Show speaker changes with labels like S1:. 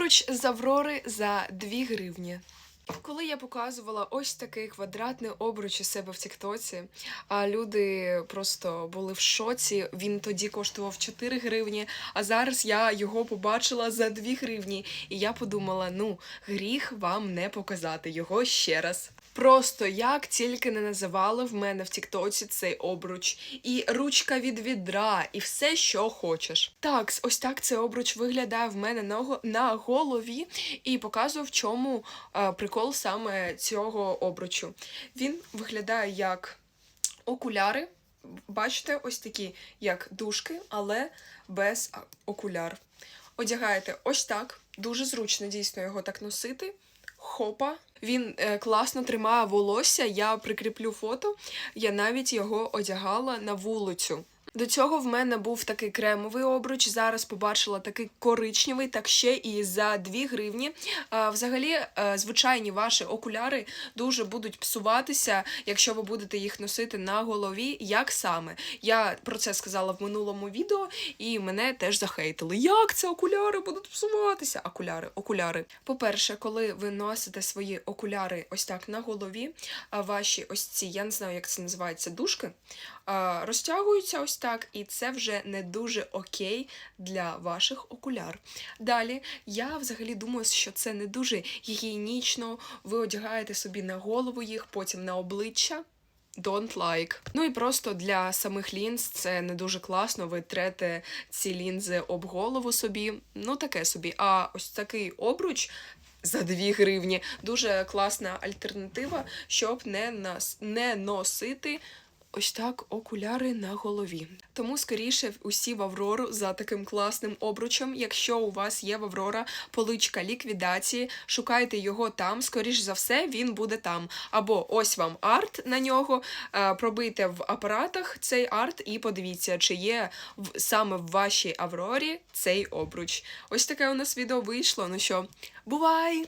S1: Обруч з Аврори за 2 гривні. Коли я показувала ось такий квадратний обруч у себе в Тіктоці, а люди просто були в шоці. Він тоді коштував 4 гривні, а зараз я його побачила за 2 гривні. І я подумала: ну, гріх вам не показати його ще раз. Просто як тільки не називали в мене в Тіктоці цей обруч, і ручка від відра, і все, що хочеш. Так, ось так цей обруч виглядає в мене на, голові, і показую, в чому е, прикол саме цього обручу. Він виглядає як окуляри. Бачите, ось такі, як дужки, але без окуляр. Одягаєте ось так. Дуже зручно дійсно його так носити. Хопа. Він е, класно тримає волосся. Я прикріплю фото. Я навіть його одягала на вулицю. До цього в мене був такий кремовий обруч. Зараз побачила такий коричневий, так ще і за 2 гривні. Взагалі, е, звичайні ваші окуляри дуже будуть псуватися, якщо ви будете їх носити на голові. Як саме? Я про це сказала в минулому відео, і мене теж захейтили. Як це окуляри будуть псуватися? Окуляри, окуляри. По-перше, коли ви носите свої окуляри ось так на голові, а ваші ось ці, я не знаю, як це називається, дужки, розтягуються ось так, і це вже не дуже окей для ваших окуляр. Далі, я взагалі думаю, що це не дуже гігієнічно. Ви одягаєте собі на голову їх, потім на обличчя. Don't like. Ну і просто для самих лінз це не дуже класно. Ви трете ці лінзи об голову собі. Ну таке собі. А ось такий обруч за 2 гривні дуже класна альтернатива, щоб не, нас... не носити ось так окуляри на голові. Тому скоріше усі в Аврору за таким класним обручем. Якщо у вас є в Аврора поличка ліквідації, шукайте його там. Скоріш за все, він буде там. Або ось вам арт на нього. е, Пробийте в апаратах цей арт і подивіться, чи є в саме в вашій Аврорі цей обруч. Ось таке у нас відео вийшло. Ну що, бувай!